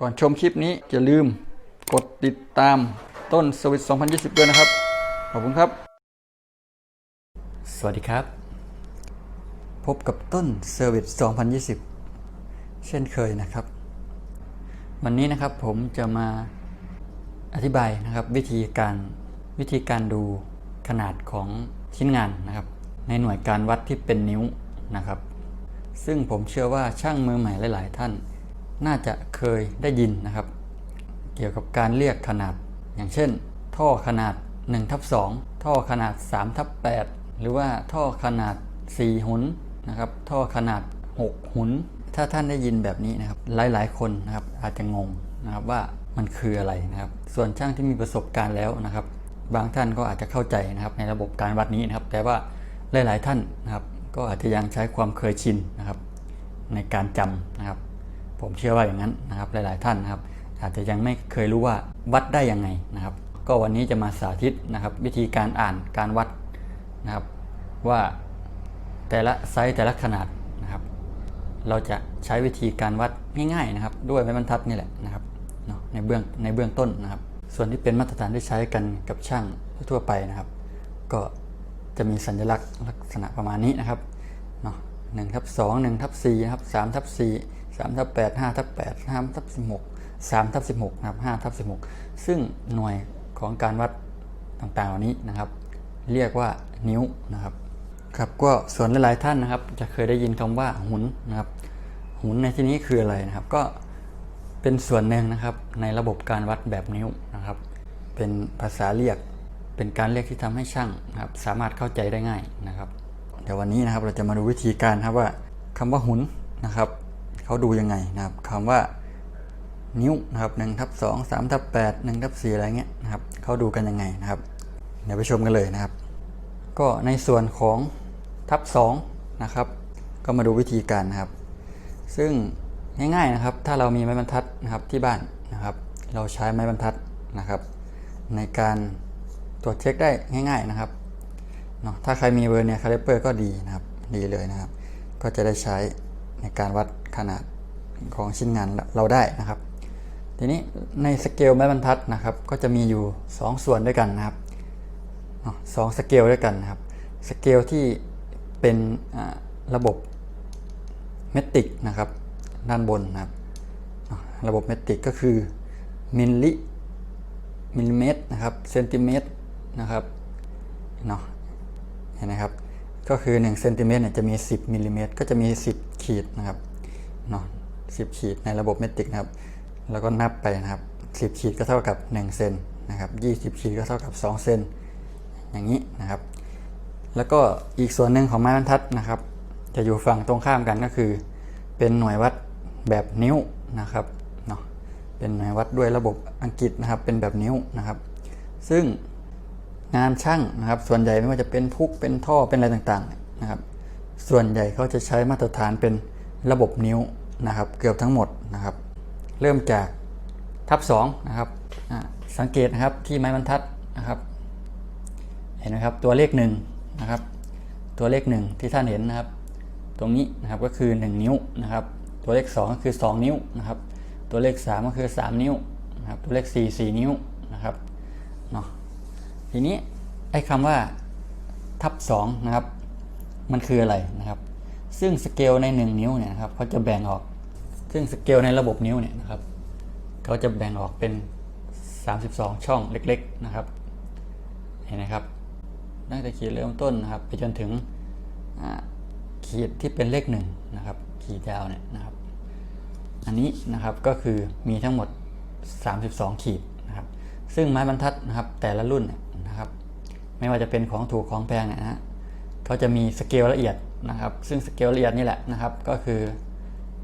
ก่อนชมคลิปนี้อย่าลืมกดติดตามต้นสวิต2020 ด้วยนะครับ ขอบคุณครับ สวัสดีครับ พบกับต้นเซอร์วิส2020 เช่นเคยนะครับ วันนี้นะครับผมจะมาอธิบายนะครับวิธีการวิธีการดูขนาดของชิ้นงานนะครับ ในหน่วยการวัดที่เป็นนิ้วนะครับ ซึ่งผมเชื่อว่าช่างมือใหม่หลาย ๆ ท่าน น่าจะเคยได้ยินนะครับ เกี่ยวกับการเรียกขนาด อย่างเช่น ท่อขนาด1ทับ2ท่อขนาด3ทับ8หรือว่าท่อขนาด 4 หุนนะครับ ท่อขนาด 6 หุน ถ้าท่านได้ยินแบบนี้นะครับ หลายๆ คนนะครับอาจจะงงนะครับว่ามันคืออะไรนะครับ ส่วนช่างที่มีประสบการณ์แล้วนะครับ บางท่านก็อาจจะเข้าใจนะครับในระบบการวัดนี้นะครับ แต่ว่าหลาย ๆ ท่านนะครับ ก็อาจจะยังใช้ความเคยชินนะครับ ในการจำนะครับ ผมเชื่อว่าอย่างนั้นนะครับหลาย ๆ ท่านนะครับ อาจจะยังไม่เคยรู้ว่าวัดได้ยังไงนะครับ ก็วันนี้จะมาสาธิตนะครับ วิธีการอ่านการวัดนะครับ ว่าแต่ละไซส์แต่ละขนาดนะครับ เราจะใช้วิธีการวัดง่าย ๆ นะครับ ด้วยไม้บรรทัดนี่แหละนะครับเนาะในเบื้องในเบื้องต้นนะครับ ส่วนที่เป็นมาตรฐานที่ใช้กันกับช่างทั่วไปนะครับ ก็จะมีสัญลักษณ์ลักษณะประมาณนี้นะครับเนาะหนึ่งทับสองหนึ่งทับสี่นะครับสามทับสี่ สามทับแปดห้าทับแปดห้าทับสิบหกสามทับสิบหกนะครับห้าทับสิบหกซึ่งหน่วยของการวัดต่างๆเหล่านี้นะครับ เรียกว่านิ้วนะครับครับก็ส่วนหลายๆท่านนะครับ จะเคยได้ยินคำว่าหุนนะครับ หุนในที่นี้คืออะไรนะครับ ก็เป็นส่วนหนึ่งนะครับในระบบการวัดแบบนิ้วนะครับ เป็นภาษาเรียกเป็นการเรียกที่ทำให้ช่างนะครับ สามารถเข้าใจได้ง่ายนะครับ เดี๋ยววันนี้นะครับเราจะมาดูวิธีการครับว่าคำว่าหุนนะครับ เขาดูยังไงนะครับคำว่านิ้วนะครับหนึ่งทับสองสามทับแปดหนึ่งทับสี่อะไรเงี้ยนะครับเขาดูกันยังไงนะครับ เดี๋ยวไปชมกันเลยนะครับ ก็ในส่วนของทับ2นะครับก็มาดูวิธีการนะครับ ซึ่งง่ายๆนะครับ ถ้าเรามีไม้บรรทัดนะครับที่บ้านนะครับ เราใช้ไม้บรรทัดนะครับ ในการตรวจเช็คได้ง่าย ๆนะครับเนาะถ้าใครมีเวอร์เนี่ยคาลิเปอร์ก็ดีนะครับดีเลยนะครับ ก็จะได้ใช้ การวัดขนาดของชิ้นงานเราได้นะครับ ทีนี้ในสเกลไม้บรรทัดนะครับ ก็จะมีอยู่ 2 ส่วนด้วยกันนะครับสองสเกลด้วยกันนะครับสเกลที่เป็นระบบเมตริกนะครับ ด้านบนนะครับ ระบบเมตริกก็คือมิลลิมิลลิเมตรนะครับเซนติเมตรนะครับเนาะเห็นไหมครับ ก็คือ1เซนติเมตรเนี่ยจะมี 10มิลลิเมตรก็จะมี 10 ขีดนะครับเนาะ10 ขีดในระบบเมตริกนะครับ แล้วก็นับไปนะครับ 10 ขีดก็เท่ากับ 1 เซนนะครับ 20 ขีดก็เท่ากับ 2 เซนอย่างนี้นะครับ แล้วก็อีกส่วนหนึ่งของไม้บรรทัดนะครับ จะอยู่ฝั่งตรงข้ามกันก็คือ เป็นหน่วยวัดแบบนิ้วนะครับเนาะเป็นหน่วยวัดด้วยระบบอังกฤษนะครับ เป็นแบบนิ้วนะครับ ซึ่ง งานช่างนะครับ ส่วนใหญ่ไม่ว่าจะเป็นพุกเป็นท่อเป็นอะไรต่างๆนะครับ ส่วนใหญ่เขาจะใช้มาตรฐานเป็นระบบนิ้วนะครับ เกือบทั้งหมดนะครับ เริ่มจากทับ2นะครับสังเกตนะครับที่ไม้บรรทัดนะครับ เห็นไหมครับตัวเลขหนึ่งนะครับ ตัวเลขหนึ่งที่ท่านเห็นนะครับ ตรงนี้นะครับก็คือ 1 นิ้วนะครับ ตัวเลข 2 ก็คือ 2 นิ้วนะครับ ตัวเลข 3 ก็คือ 3 นิ้วนะครับ ตัวเลข 4 4 นิ้วนะครับ ทีนี้ไอ้คำว่าทับ2นะครับ มันคืออะไรนะครับ ซึ่งสเกลใน 1 นิ้วเนี่ยนะครับเขาจะแบ่งออก ซึ่งสเกลในระบบนิ้วเนี่ยนะครับเขาจะแบ่งออกเป็น 32 ช่องเล็ก ๆนะครับ เห็นไหมครับตั้งแต่ขีดเริ่มต้นนะครับ ไปจนถึงขีดที่เป็นเลขหนึ่งนะครับ ขีดยาวเนี่ยนะครับ อันนี้นะครับก็คือมีทั้งหมด 32 ขีดนะครับ ซึ่งไม้บรรทัดนะครับแต่ละรุ่นเนี่ย ไม่ว่าจะเป็นของถูกของแพงเนี่ยนะฮะเขาจะมีสเกลละเอียดนะครับ ซึ่งสเกลละเอียดนี่แหละนะครับ ก็คือ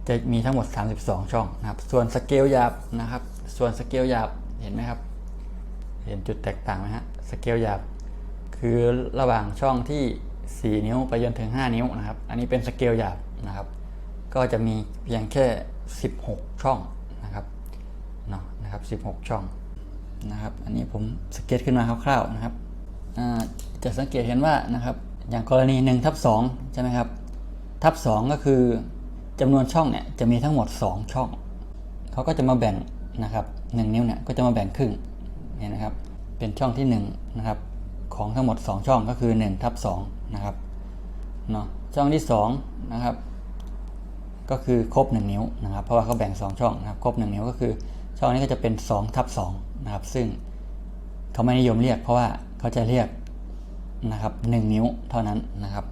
จะมีทั้งหมด 32 ช่องนะครับ ส่วนสเกลหยาบนะครับ ส่วนสเกลหยาบเห็นไหมครับ เห็นจุดแตกต่างไหมฮะ สเกลหยาบคือระหว่างช่องที่ 4 นิ้วไปจนถึง 5 นิ้วนะครับ อันนี้เป็นสเกลหยาบนะครับ ก็จะมีเพียงแค่ 16 ช่องนะครับเนาะนะครับ 16 ช่องนะครับ อันนี้ผมสเก็ตขึ้นมาคร่าวๆนะครับ จะสังเกตเห็นว่านะครับอย่างกรณี1ทับ2ใช่ไหมครับทับ2ก็คือจำนวนช่องเนี่ยจะมีทั้งหมด 2 ช่อง เขาก็จะมาแบ่งนะครับหนึ่งนิ้วเนี่ยก็จะมาแบ่งครึ่งเนี่ยนะครับเป็นช่องที่1นงนะครับของทั้งหมด 2 ช่องก็คือ1ทับ2นะครับเนาะช่องที่2นะครับก็คือครบ 1 นิ้วนะครับเพราะว่าเขาแบ่ง 2 ช่องนะครับครบ 1 นิ้วก็คือช่องนี้ก็จะเป็น2ทับ2นะครับซึ่งเขาไม่นิยมเรียกเพราะว่า เขาจะเรียกนะครับ1นิ้วเท่านั้นนะครับ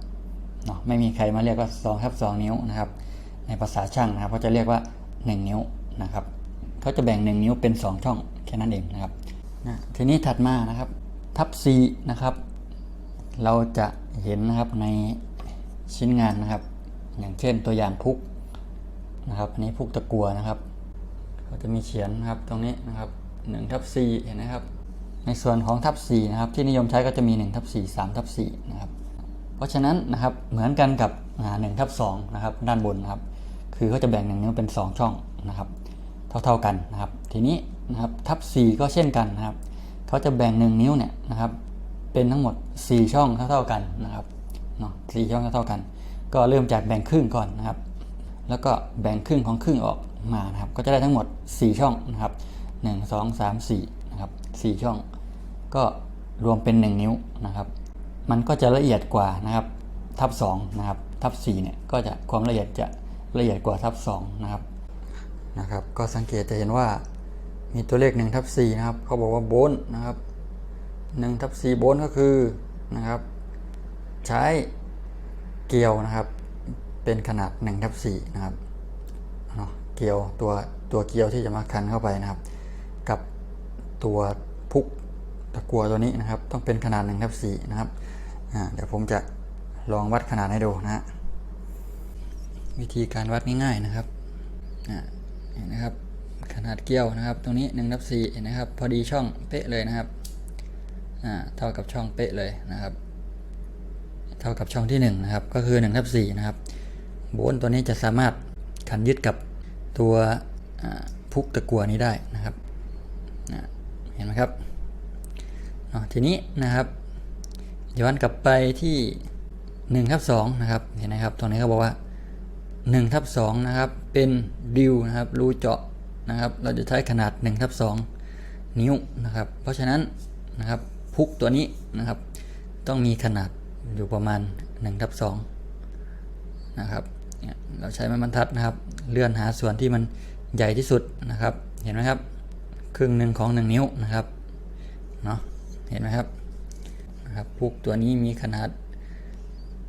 เนาะไม่มีใครมาเรียกว่า2ทับ2นิ้วนะครับ ในภาษาช่างนะครับเขาจะเรียกว่า 1 นิ้วนะครับเขาจะแบ่ง 1 นิ้วเป็น 2 ช่องแค่นั้นเองนะครับนะทีนี้ถัดมานะครับทับ C นะครับ เราจะเห็นนะครับในชิ้นงานนะครับ อย่างเช่นตัวอย่างพุกนะครับอันนี้พุกตะกัวนะครับเขาจะมีเขียนนะครับตรงนี้นะครับ1ทับ4เห็นนะครับ ในส่วนของทับ4นะครับที่นิยมใช้ก็จะมี1ทับ4 3ทับ4นะครับเพราะฉะนั้นนะครับเหมือนกันกับหนึ่งทับสองนะครับด้านบนนะครับคือเขาจะแบ่งหนึ่งนิ้วเป็น 2 ช่องนะครับเท่าๆกันนะครับทีนี้นะครับทับ4ก็เช่นกันนะครับเขาจะแบ่ง 1 นิ้วเนี่ยนะครับเป็นทั้งหมด 4 ช่องเท่าๆกันนะครับเนาะสช่องเท่าๆกัน ก็เริ่มจากแบ่งครึ่งก่อนนะครับ แล้วก็แบ่งครึ่งของครึ่งออกมานะครับก็จะได้ทั้งหมด 4 ช่องนะครับ 1 2 3 4นะครับ 4 ช่อง ก็รวมเป็น 1 นิ้วนะครับ มันก็จะละเอียดกว่านะครับทับ2นะครับทับ4เนี่ยก็จะความละเอียดจะละเอียดกว่าทับ2นะครับนะครับ ก็สังเกตจะเห็นว่ามีตัวเลข1ทับ4นะครับเขาบอกว่าโบนนะครับ1ทับ4โบนก็คือนะครับใช้เกลียวนะครับเป็นขนาด1ทับ4นะครับเนาะเกลียวตัวตัวเกลียวที่จะมาคันเข้าไปนะครับ กับตัว พุกตะกัวตัวนี้นะครับ ต้องเป็นขนาด1ทับ4นะครับเดี๋ยวผมจะลองวัดขนาดให้ดูนะฮะวิธีการวัดง่ายๆนะครับเห็นนะครับ ขนาดเกี้ยวนะครับ ตรงนี้1ทับ4เห็นนะครับ พอดีช่องเป๊ะเลยนะครับเท่ากับช่องเป๊ะเลยนะครับ เท่ากับช่องที่1นะครับ ก็คือ1ทับ4นะครับ โบนตัวนี้จะสามารถขันยึดกับตัวพุกตะกัวนี้ได้นะครับ เห็นไหมครับทีนี้นะครับย้อนกลับไปที่1ทับ2นะครับเห็นไหมครับตรงนี้เขาบอกว่า1ทับ2นะครับเป็นดิวนะครับรูเจาะนะครับเราจะใช้ขนาด1ทับ2นิ้วนะครับเพราะฉะนั้นนะครับพุกตัวนี้นะครับต้องมีขนาดอยู่ประมาณ1ทับ2นะครับเราใช้ไม้บรรทัดนะครับเลื่อนหาส่วนที่มันใหญ่ที่สุดนะครับเห็นไหมครับ ครึ่งหนึ่งของ 1 นิ้วนะครับเนาะเห็นไหมครับนะครับพุกตัวนี้มีขนาด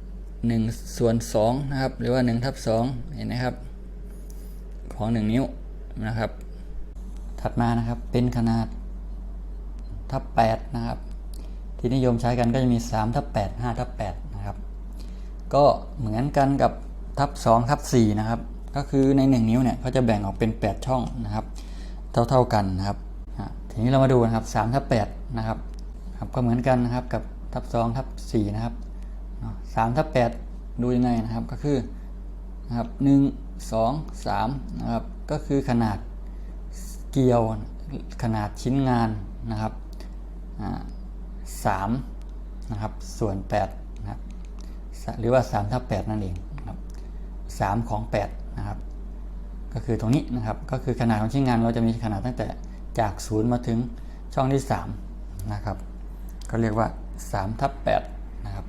1ส่วน2นะครับหรือว่า1ทับ2เห็นไหมครับ ของ 1 นิ้วนะครับ ถัดมานะครับเป็นขนาดทับ8นะครับ ที่นิยมใช้กันก็จะมี3ทับ8 5ทับ8นะครับ ก็เหมือนกันกับทับ2ทับ4นะครับ ก็คือใน 1 นิ้วเนี่ยเขาจะแบ่งออกเป็น 8 ช่องนะครับ เท่า ๆกันนะครับทีนี้เรามาดูนะครับ3ทับ8นะครับครับก็เหมือนกันนะครับกับทับ2ทับ4นะครับสามทับแปดดูยังไงนะครับก็คือนะครับหนึ่งสองสามนะครับก็คือขนาดเกลียวขนาดชิ้นงานนะครับสามนะครับส่วนแปดนะครับหรือว่าสามทับแปดนั่นเองนะครับสามของแปดนะครับ ก็คือตรงนี้นะครับ ก็คือขนาดของชิ้นงานเราจะมีขนาดตั้งแต่จากศูนย์มาถึงช่องที่ 3 นะครับ ก็เรียกว่า3ทับ8นะครับ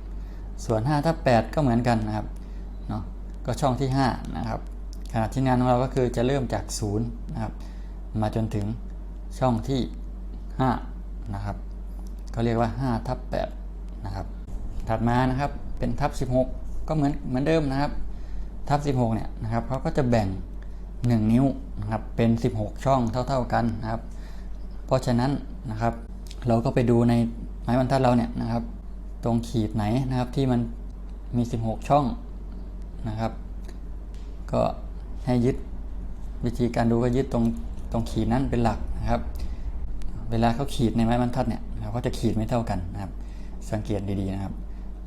ส่วน5ทับ8ก็เหมือนกันนะครับเนาะก็ช่องที่ 5 นะครับ ขนาดที่งานของเราก็คือจะเริ่มจาก 0 นะครับ มาจนถึงช่องที่ 5 นะครับ ก็เรียกว่า5ทับ8นะครับ ถัดมานะครับเป็นทับ 16 ก็เหมือนเหมือนเดิมนะครับ ทับ 16 เนี่ยนะครับเขาก็จะแบ่ง 1 นิ้วนะครับเป็น 16 ช่องเท่า ๆกันนะครับ เพราะฉะนั้นนะครับเราก็ไปดูในไม้บรรทัดเราเนี่ยนะครับ ตรงขีดไหนนะครับที่มันมี 16 ช่องนะครับ ก็ให้ยึดวิธีการดูก็ยึดตรงตรงขีดนั้นเป็นหลักนะครับ เวลาเขาขีดในไม้บรรทัดเนี่ยเขาจะขีดไม่เท่ากันนะครับ สังเกตดีๆนะครับ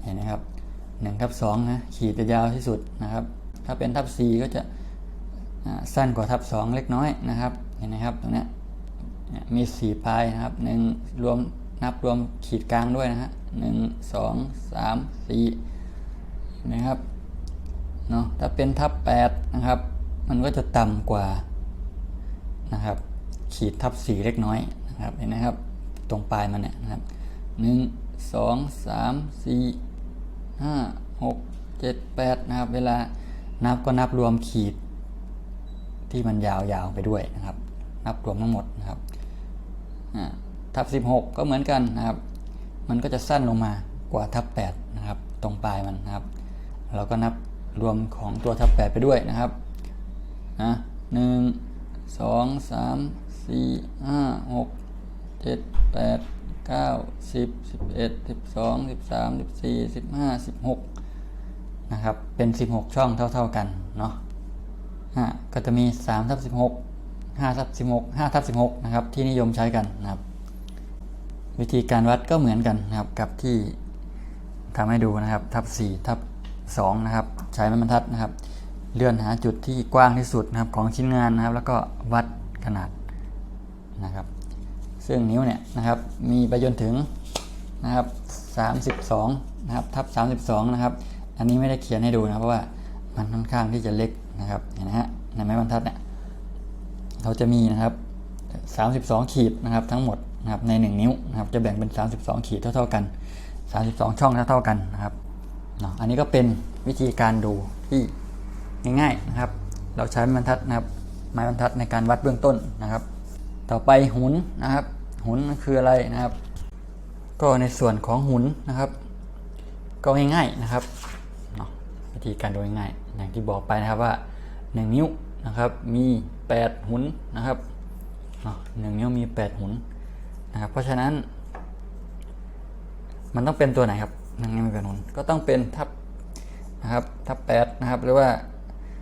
เห็นไหมครับ1ทับ2นะขีดจะยาวที่สุดนะครับ ถ้าเป็นทับ4ก็จะ สั้นกว่าทับ 2 เล็กน้อยนะครับเห็นไหมครับตรงนี้มี 4 ปลายนะครับ1รวมนับรวมขีดกลางด้วยนะฮะหนึ่งสองสามสี่นะครับเนาะถ้าเป็นทับแปดนะครับ มันก็จะต่ำกว่านะครับ ขีดทับสีเล็กน้อยนะครับเห็นไหมครับ ตรงปลายมันเนี่ยนะครับหนึ่งสองสามสี่ห้าหกเจ็ดแปดนะครับ เวลานับก็นับรวมขีด ที่มันยาวๆไปด้วยนะครับ นับรวมทั้งหมดนะครับทับ 16 ก็เหมือนกันนะครับ มันก็จะสั้นลงมากว่าทับ 8 นะครับ ตรงปลายมันนะครับ เราก็นับรวมของตัวทับ 8 ไปด้วยนะครับนะหนึ่งสองสามสี่ห้าหกเจ็ดแปดเก้าสิบสิบเอ็ดสิบสองสิบสามสิบสี่สิบห้าสิบหกนะครับ เป็น 16 ช่องเท่า ๆกันเนาะ ก็จะมี3ทับ16 5ทับ16 5ทับ16 นะครับ ที่นิยมใช้กันนะครับ วิธีการวัดก็เหมือนกันนะครับ กับที่ทำให้ดูนะครับ ทับ4ทับ2นะครับ ใช้ไม้บรรทัดนะครับ เลื่อนหาจุดที่กว้างที่สุดนะครับของชิ้นงานนะครับ แล้วก็วัดขนาดนะครับ ซึ่งนิ้วเนี่ยนะครับ มีไปจนถึงนะครับ32นะครับทับ32นะครับ อันนี้ไม่ได้เขียนให้ดูนะเพราะว่ามันค่อนข้างที่จะเล็ก นะครับเห็นไหมฮะในไม้บรรทัดเนี่ยเราจะมีนะครับ32 ขีดนะครับทั้งหมดนะครับใน 1 นิ้วนะครับจะแบ่งเป็น 32 ขีดเท่าๆกัน 32 ช่องเท่าๆกันนะครับเนาะอันนี้ก็เป็นวิธีการดูที่ง่ายๆนะครับ เราใช้ไม้บรรทัดนะครับไม้บรรทัดในการวัดเบื้องต้นนะครับ ต่อไปหุนนะครับ หุนมันคืออะไรนะครับ ก็ในส่วนของหุนนะครับ ก็ง่ายๆนะครับวิธีการดูง่ายๆ อย่างที่บอกไปนะครับว่า 1 นิ้วนะครับมี 8 หุนนะครับหนึ่งนิ้วมี 8 หุนนะครับเพราะฉะนั้น มันต้องเป็นตัวไหนครับหนึ่งนิ้วมีแปดหุนก็ต้องเป็นทับนะครับทับ8นะครับหรือว่า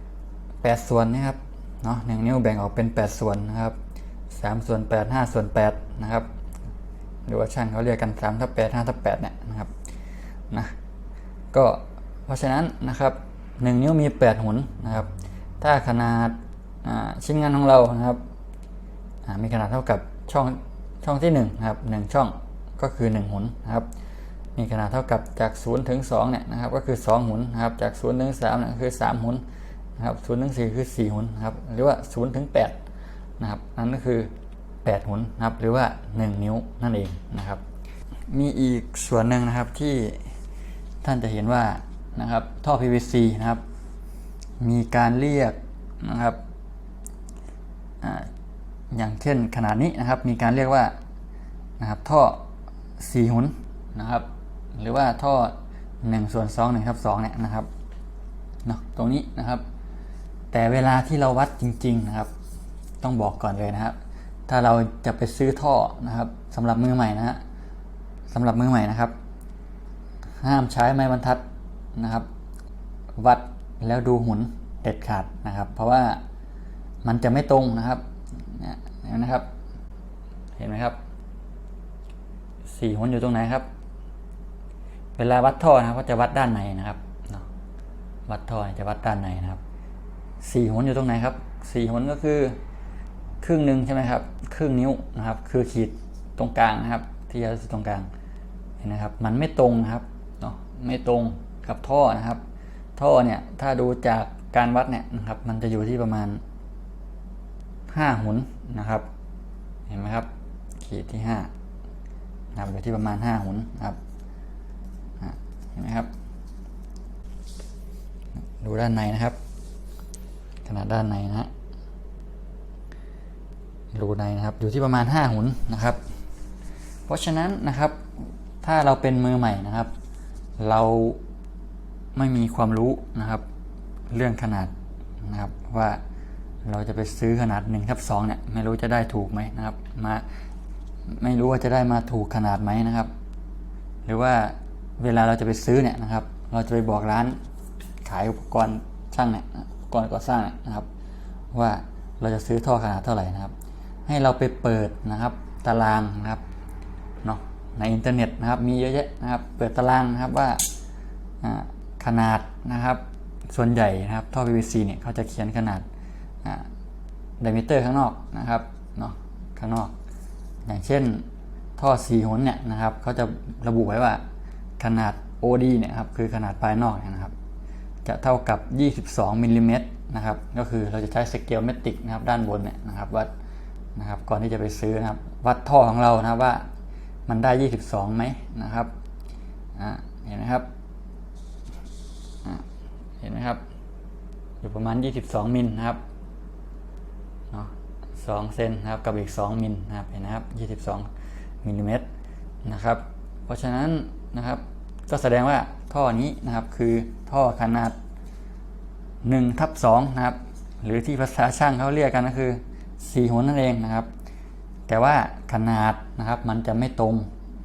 8 ส่วนนะครับเนาะหนึ่งนิ้วแบ่งออกเป็น 8 ส่วนนะครับ3ส่วน8 5ส่วน8นะครับหรือว่าช่างเขาเรียกกัน3ทับ8 5ทับ8เนี่ยนะครับนะก็เพราะฉะนั้นนะครับ 1 นิ้วมี 8 หนนะครับ ถ้าขนาดชิ้นงานของเรานะครับมีขนาดเท่ากับช่องช่องที่1นะครับ1ช่องก็คือ 1หุนนะครับมีขนาดเท่ากับจาก 0 ถึง2เนี่ยนะครับก็คือ 2 หุนนะครับจาก 0 ถึง3เนี่ยคือ 3 หุนนะครับ0ถึง 4 คือ 4 หุนนะครับหรือว่า 0 ถึง8นะครับนั่นก็คือ 8 หุนนะครับหรือว่า 1 นิ้วนั่นเองนะครับ มีอีกส่วนหนึ่งนะครับที่ท่านจะเห็นว่า นะครับท่อ PVC นะครับ มีการเรียกนะครับออย่างเช่นขนาดนี้นะครับ มีการเรียกว่านะครับท่อ4หุนนะครับ หรือว่าท่อ1ส่วน2 1ทับ2เนี่ยนะครับเนาะตรงนี้นะครับ แต่เวลาที่เราวัดจริง ๆนะครับ ต้องบอกก่อนเลยนะครับ ถ้าเราจะไปซื้อท่อนะครับสำหรับมือใหม่นะฮะสำหรับมือใหม่นะครับ ห้ามใช้ไม้บรรทัด นะครับ วัดแล้วดูหุนเด็ดขาดนะครับ เพราะว่ามันจะไม่ตรงนะครับเนี่ยเห็นไหมครับ เห็นไหมครับสี่หุนอยู่ตรงไหนครับ เวลาวัดท่อนะครับก็จะวัดด้านในนะครับวัดท่อจะวัดด้านในนะครับสี่หุนอยู่ตรงไหนครับสี่หุนก็คือครึ่งหนึ่งใช่ไหมครับ ครึ่งนิ้วนะครับ คือขีดตรงกลางนะครับ ที่ยาวสุดตรงกลางเห็นนะครับ มันไม่ตรงนะครับเนาะไม่ตรง กับท่อนะครับ ท่อเนี่ยถ้าดูจากการวัดเนี่ยนะครับ มันจะอยู่ที่ประมาณห้าหุนนะครับ เห็นไหมครับ ขีดที่ห้านะครับอยู่ที่ประมาณห้าหุนนะครับเห็นไหมครับ ดูด้านในนะครับ ขนาดด้านในนะฮะรูในนะครับอยู่ที่ประมาณ 5 หุนนะครับ เพราะฉะนั้นนะครับถ้าเราเป็นมือใหม่นะครับ เรา ไม่มีความรู้นะครับ เรื่องขนาดนะครับว่าเราจะไปซื้อขนาด1ทับ2เนี่ยไม่รู้จะได้ถูกไหมนะครับมาไม่รู้ว่าจะได้มาถูกขนาดไหมนะครับ หรือว่าเวลาเราจะไปซื้อเนี่ยนะครับ เราจะไปบอกร้านขายอุปกรณ์ช่างเนี่ยอุปกรณ์ก่อสร้างเนี่ยนะครับ ว่าเราจะซื้อท่อขนาดเท่าไหร่นะครับ ให้เราไปเปิดนะครับตารางนะครับเนาะในอินเทอร์เน็ตนะครับมีเยอะแยะนะครับ เปิดตารางนะครับว่า ขนาดนะครับ ส่วนใหญ่นะครับท่อ PVC เนี่ยเขาจะเขียนขนาดไดมิเตอร์ข้างนอกนะครับเนาะข้างนอก อย่างเช่นท่อ4หนเนี่ยนะครับเขาจะระบุไว้ว่าขนาด OD เนี่ยครับคือขนาดปลายนอกเนี่ยนะครับ จะเท่ากับ 22มิลลิเมตรนะครับก็คือเราจะใช้สเกลเมตริกนะครับด้านบนเนี่ยนะครับวัดนะครับก่อนที่จะไปซื้อนะครับ วัดท่อของเรานะว่ามันได้ 22ไหมนะครับเห็นไหมครับ เห็นไหมครับ อยู่ประมาณ 22มิลนะครับเนาะสองเซนนะครับกับอีก 2มิลนะครับเห็นนะครับ 22มิลลิเมตรนะครับ เพราะฉะนั้นนะครับก็แสดงว่าท่อนี้นะครับคือท่อขนาด1ทับ2นะครับ หรือที่ภาษาช่างเขาเรียกกันก็คือ4หัวนั่นเองนะครับ แต่ว่าขนาดนะครับมันจะไม่ตรง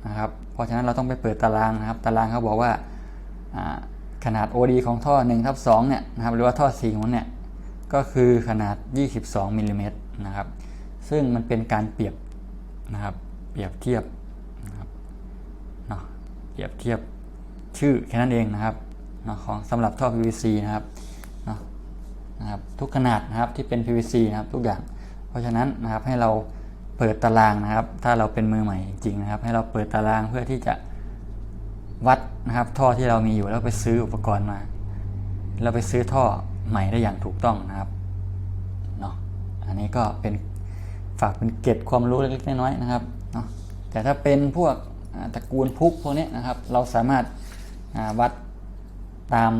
นะครับ เพราะฉะนั้นเราต้องไปเปิดตารางนะครับ ตารางเขาบอกว่าอ่า ขนาด OD ของท่อ1ทับ2เนี่ยนะครับหรือว่าท่อ4หัวเนี่ยก็คือขนาด 22มิลลิเมตรนะครับซึ่งมันเป็นการเปรียบนะครับเปรียบเทียบนะครับเนาะเปรียบเทียบชื่อแค่นั้นเองนะครับเนาะของสำหรับท่อ PVC นะครับเนาะนะครับทุกขนาดนะครับที่เป็น PVC นะครับทุกอย่าง เพราะฉะนั้นนะครับให้เราเปิดตารางนะครับ ถ้าเราเป็นมือใหม่จริงๆนะครับ ให้เราเปิดตารางเพื่อที่จะ วัดนะครับท่อที่เรามีอยู่แล้วไปซื้ออุปกรณ์มา เราไปซื้อท่อใหม่ได้อย่างถูกต้องนะครับเนาะอันนี้ก็เป็นฝากเป็นเกร็ดความรู้เล็กๆน้อยๆนะครับเนาะแต่ถ้าเป็นพวกตระกูลพุกพวกนี้นะครับ เราสามารถาวัดตาม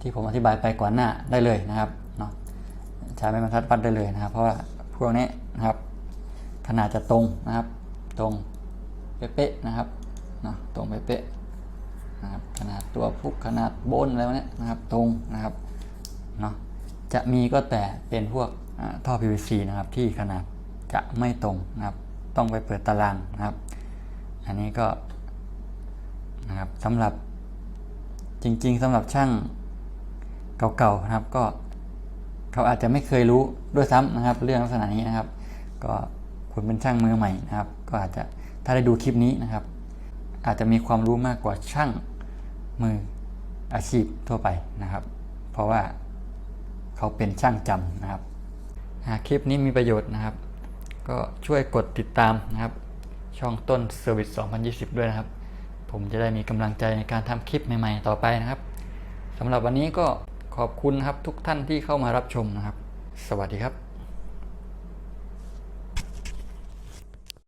ที่ผมอธิบายไปก่อนหน้าได้เลยนะครับเนาะใช้ไม้บรรทัดวัดได้เลยนะครับ เพราะว่าพวกนี้นะครับขนาดจะตรงนะครับ ตรงเป๊ะๆนะครับ นาะตรงเป๊ะนะครับขนาดตัวพุกขนาดโบนอะไรพวกนี้นะครับตรงนะครับเนาะจะมีก็แต่เป็นพวกอ่าท่อ PVC นะครับที่ขนาดจะไม่ตรงนะครับ ต้องไปเปิดตารางนะครับ อันนี้ก็นะครับสำหรับจริง ๆสำหรับช่างเก่าๆนะครับก็เขาอาจจะไม่เคยรู้ด้วยซ้ำนะครับ เรื่องลักษณะนี้นะครับ ก็คุณเป็นช่างมือใหม่นะครับ ก็อาจจะถ้าได้ดูคลิปนี้นะครับ อาจจะมีความรู้มากกว่าช่างมืออาชีพทั่วไปนะครับ เพราะว่าเขาเป็นช่างจำนะครับหากคลิปนี้มีประโยชน์นะครับ ก็ช่วยกดติดตามนะครับ ช่องต้น Service 2020 ด้วยนะครับ ผมจะได้มีกำลังใจในการทำคลิปใหม่ ๆ ต่อไปนะครับสำหรับวันนี้ก็ขอบคุณครับทุกท่านที่เข้ามารับชมนะครับ สวัสดีครับ